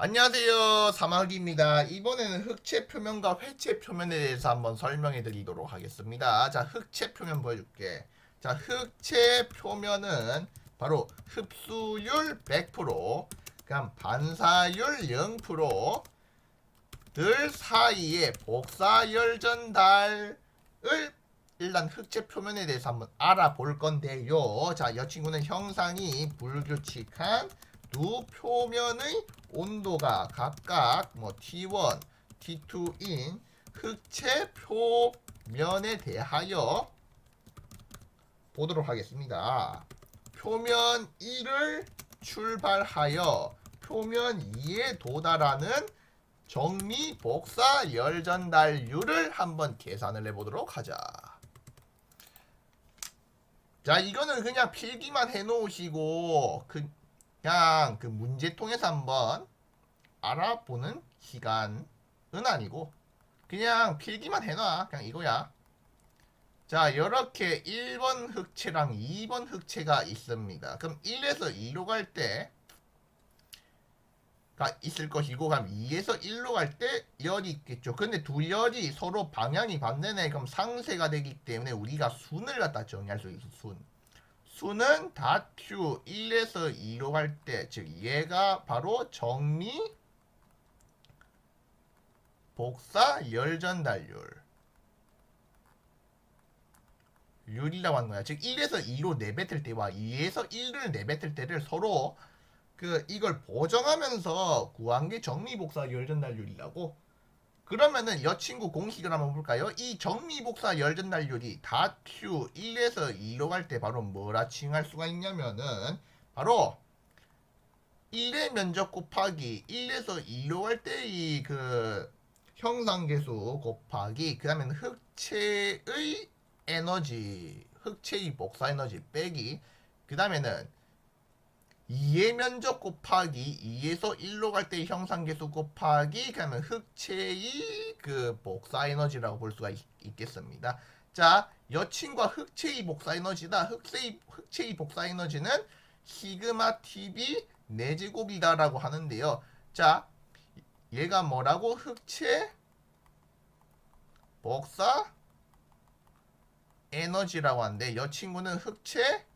안녕하세요. 사막입니다. 이번에는 흑체 표면과 회체 표면에 대해서 한번 설명해 드리도록 하겠습니다. 자 흑체 표면 보여줄게. 자 흑체 표면은 바로 흡수율 100% 그럼 반사율 0%들 사이에 복사열 전달을 일단 흑체 표면에 대해서 한번 알아볼 건데요. 자이 친구는 형상이 불규칙한 두 표면의 온도가 각각 뭐 T1, T2인 흑체 표면에 대하여 보도록 하겠습니다. 표면 1을 출발하여 표면 2에 도달하는 정미 복사 열 전달률을 한번 계산을 해보도록 하자. 자, 이거는 그냥 필기만 해놓으시고 그 그냥 그 문제통에서 한번 알아보는 시간은 아니고 그냥 필기만 해놔. 그냥 이거야. 자 이렇게 1번 흑체랑 2번 흑체가 있습니다. 그럼 1에서 2로 갈 때가 있을 것이고 그럼 2에서 1로 갈 때 열이 있겠죠. 근데 두 열이 서로 방향이 반대네. 그럼 상쇄가 되기 때문에 우리가 순을 갖다 정의할 수 있어 순 수는 다큐 1에서 2로 갈 때, 즉 얘가 바로 정리 복사 열 전달률 율이라고 하는 거야. 즉 1에서 2로 내뱉을 때와 2에서 1을 내뱉을 때를 서로 그 이걸 보정하면서 구한 게 정리 복사 열 전달률이라고 그러면은 여 친구 공식을 한번 볼까요? 이 정리복사 열전달률이 다큐 1에서 2로 갈 때 바로 뭐라 칭할 수가 있냐면은 바로 1의 면적 곱하기 1에서 2로 갈 때 이 그 형상계수 곱하기 그 다음에는 흑체의 에너지 흑체의 복사 에너지 빼기 그 다음에는 2의 면적 곱하기 2에서 1로 갈 때의 형상계수 곱하기 그러면 흑체의 그 복사 에너지라고 볼 수가 있, 겠습니다 자, 여친과 흑체의 복사 에너지다. 흑체의, 흑체의 복사 에너지는 시그마 TV 4제곱이다라고 하는데요. 자, 얘가 뭐라고? 흑체 복사 에너지라고 하는데 여 친구는 흑체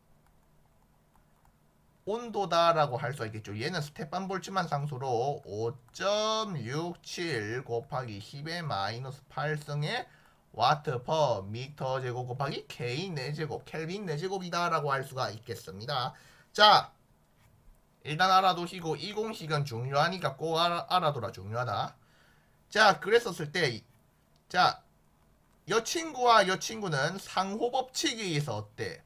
온도다라고 할 수가 있겠죠. 얘는 스테판 볼츠만 상수로 5.67 곱하기 10의 마이너스 8승의 와트 퍼 미터 제곱 곱하기 K 4제곱 켈빈 4제곱이다라고 할 수가 있겠습니다. 자, 일단 알아두시고 이 공식은 중요하니까 꼭 알아, 알아둬라 중요하다. 자, 그랬었을 때, 자, 여 친구와 여 친구는 상호 법칙에 의해서 어때?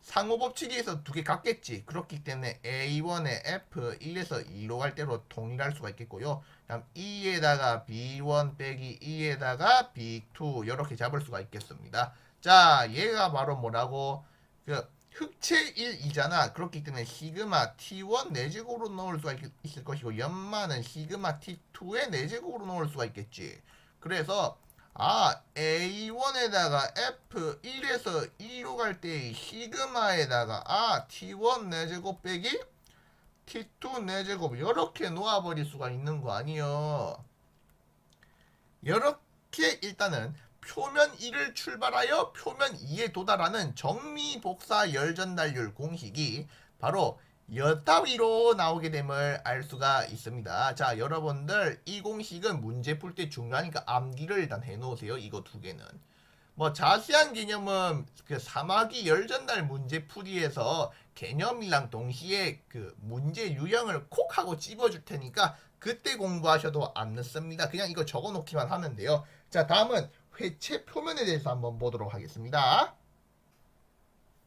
상호 법칙에서 두 개 같겠지. 그렇기 때문에 A1의 F 1에서 2로 갈 때로 동일할 수가 있겠고요. 그다음 2에다가 B1 빼기 2에다가 B2 이렇게 잡을 수가 있겠습니다. 자, 얘가 바로 뭐라고 그 흑체 1이잖아. 그렇기 때문에 시그마 T1 내제곱으로 넣을 수가 있, 있을 것이고 연마는 시그마 T2의 내제곱으로 넣을 수가 있겠지. 그래서 아, A1에다가 F1에서 2로 갈때 시그마에다가 아, T1 내제곱 빼기 T2 내제곱 이렇게 놓아버릴 수가 있는 거 아니요. 이렇게 일단은 표면 1을 출발하여 표면 2에 도달하는 정미 복사 열 전달률 공식이 바로 여따위로 나오게 됨을 알 수가 있습니다. 자, 여러분들 이 공식은 문제 풀 때 중요하니까 암기를 일단 해놓으세요. 이거 두 개는. 뭐 자세한 개념은 그 사마귀 열전달 문제 풀이에서 개념이랑 동시에 그 문제 유형을 콕 하고 찝어줄 테니까 그때 공부하셔도 안 늦습니다. 그냥 이거 적어놓기만 하면 돼요. 자, 다음은 회체 표면에 대해서 한번 보도록 하겠습니다.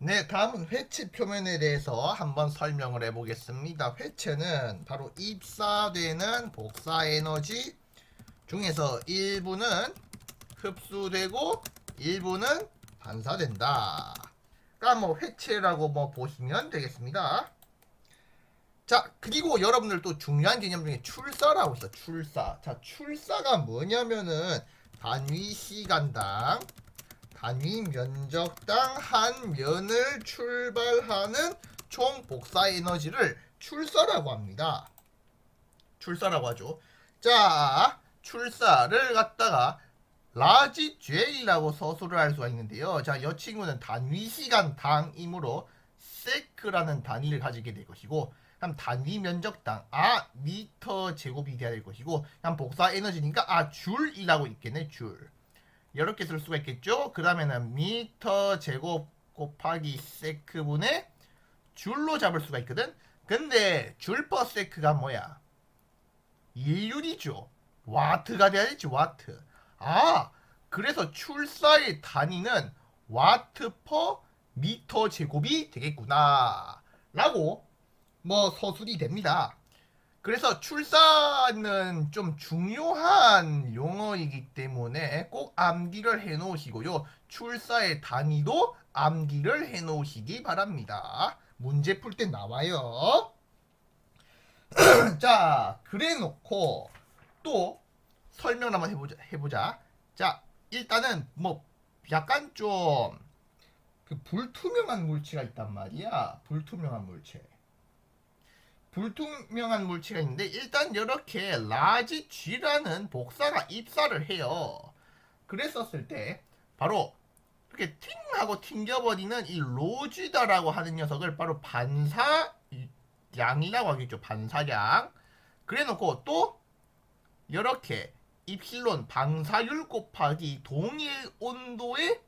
네, 다음은 회체 표면에 대해서 한번 설명을 해보겠습니다. 회체는 바로 입사되는 복사 에너지 중에서 일부는 흡수되고 일부는 반사된다. 그러니까 뭐 회체라고 뭐 보시면 되겠습니다. 자, 그리고 여러분들 또 중요한 개념 중에 출사라고 있어. 출사. 자, 출사가 뭐냐면은 단위 시간당 단위 면적당 한 면을 출발하는 총 복사 에너지를 출사라고 합니다. 출사라고 하죠. 자, 출사를 갖다가 라지 J라고 서술을 할 수가 있는데요. 자, 이 친구는 단위 시간 당이므로 세크라는 단위를 가지게 될 것이고, 그럼 단위 면적당 아 미터 제곱이 돼야 될 것이고, 그럼 복사 에너지니까 아 줄이라고 있겠네 줄. 이렇게 쓸 수가 있겠죠. 그러면은 미터 제곱 곱하기 세크분의 줄로 잡을 수가 있거든. 근데 줄퍼 세크가 뭐야? 일률이죠. 와트가 돼야 되지 와트. 아 그래서 출사의 단위는 와트 퍼 미터 제곱이 되겠구나. 라고 뭐 서술이 됩니다. 그래서 출사는 좀 중요한 용어이기 때문에 꼭 암기를 해 놓으시고요. 출사의 단위도 암기를 해 놓으시기 바랍니다. 문제 풀 때 나와요. 자, 그래 놓고 또 설명을 한번 해보자. 해보자. 자, 일단은 뭐 약간 좀 그 불투명한 물체가 있단 말이야. 불투명한 물체. 불투명한 물체가 있는데 일단 이렇게 라지 G라는 복사가 입사를 해요. 그랬었을 때 바로 이렇게 팅 하고 튕겨버리는 이 로지다라고 하는 녀석을 바로 반사량이라고 하겠죠. 반사량. 그래놓고 또 이렇게 입실론 방사율 곱하기 동일 온도의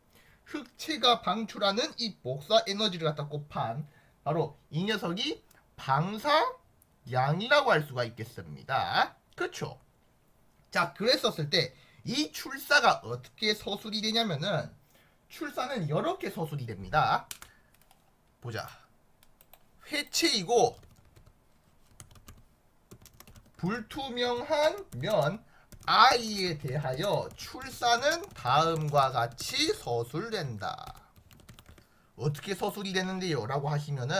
흑체가 방출하는 이 복사 에너지를 갖다 곱한 바로 이 녀석이 방사량이라고 할 수가 있겠습니다. 그렇죠? 자, 그랬었을 때 이 출사가 어떻게 서술이 되냐면은 출사는 이렇게 서술이 됩니다. 보자. 회체이고 불투명한 면 i에 대하여 출사는 다음과 같이 서술된다. 어떻게 서술이 되는데요? 라고 하시면은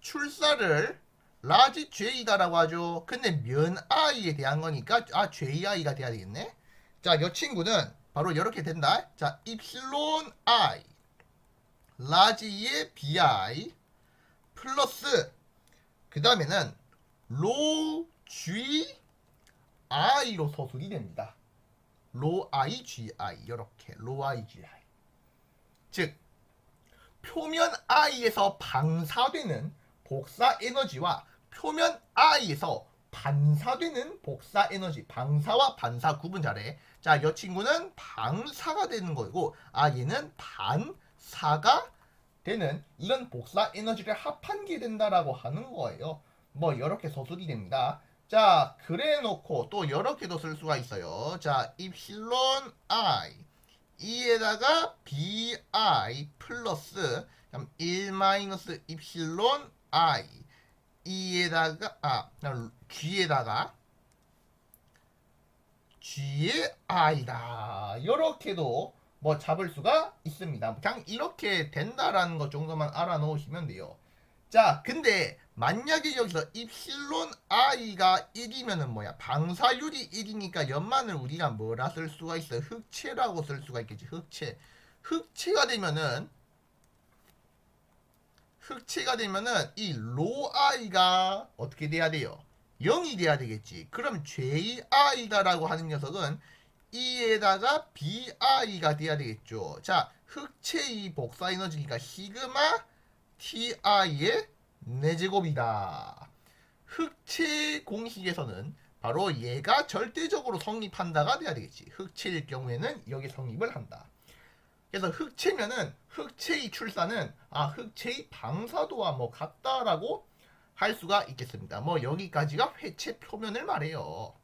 출사를 라지 J다라고 하죠. 근데 면 i에 대한 거니까 아 JI가 돼야 되겠네. 자, 이 친구는 바로 이렇게 된다. 자, i 라지의 bi 플러스 그 다음에는 로 G i로 서술이 됩니다. 로 i g i 이렇게 로 i g i 즉 표면 i에서 방사되는 복사 에너지와 표면 i에서 반사되는 복사 에너지 방사와 반사 구분 잘해. 자 이 친구는 방사가 되는 거고 아 얘는 반사가 되는 이런 복사 에너지를 합한 게 된다라고 하는 거예요. 뭐 이렇게 서술이 됩니다. 자 그래 놓고 또 이렇게도 쓸 수가 있어요. 자 입실론 i. 이에다가 bi 플러스 1 마이너스 입실론 i 이에다가 아 g에다가 g의 i다 이렇게도 뭐 잡을 수가 있습니다. 그냥 이렇게 된다라는 것 정도만 알아놓으시면 돼요. 자, 근데 만약에 여기서 입실론 i가 1이면은 뭐야? 방사율이 1이니까 연만을 우리가 뭐라 쓸 수가 있어? 흑체라고 쓸 수가 있겠지. 흑체. 흑체가 되면은 흑체가 되면은 이 로 i가 어떻게 돼야 돼요? 0이 돼야 되겠지. 그럼 ji다라고 하는 녀석은 e에다가 bi가 돼야 되겠죠. 자, 흑체의 복사 에너지가 시그마 ti의 4제곱이다. 흑체 공식에서는 바로 얘가 절대적으로 성립한다가 돼야 되겠지. 흑체일 경우에는 여기 성립을 한다. 그래서 흑체면은 흑체의 출사는 아 흑체의 방사도와 뭐 같다라고 할 수가 있겠습니다. 뭐 여기까지가 회체 표면을 말해요.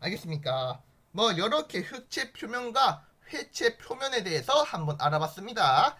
알겠습니까? 뭐 이렇게 흑체 표면과 회체 표면에 대해서 한번 알아봤습니다.